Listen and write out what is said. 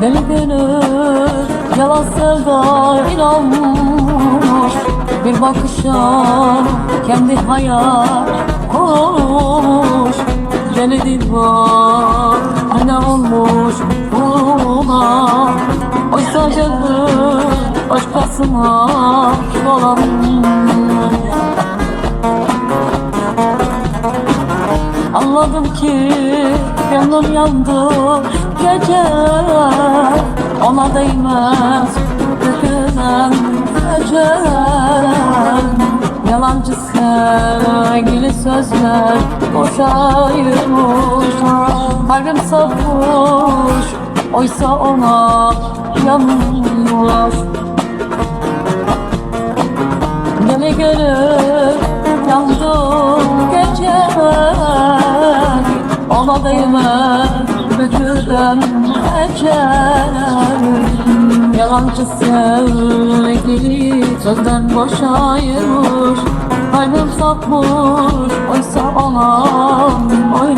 Deli gönül yalan sevda inanmış Bir bakışa kendi hayal kurmuş. Deli divan ne olmuş buna? Oysa gönül başkasına dolanmış Anladım ki gönlüm yandı gece. Ona değmez dökülen ecel Yalancı sevgili sözler boşaymış. Kalbim sapmış oysa ona yanmış Ona değmez bücürden ecel Yalancı sevgili sözden boşaymış. Kalbim sapmış oysa ona oy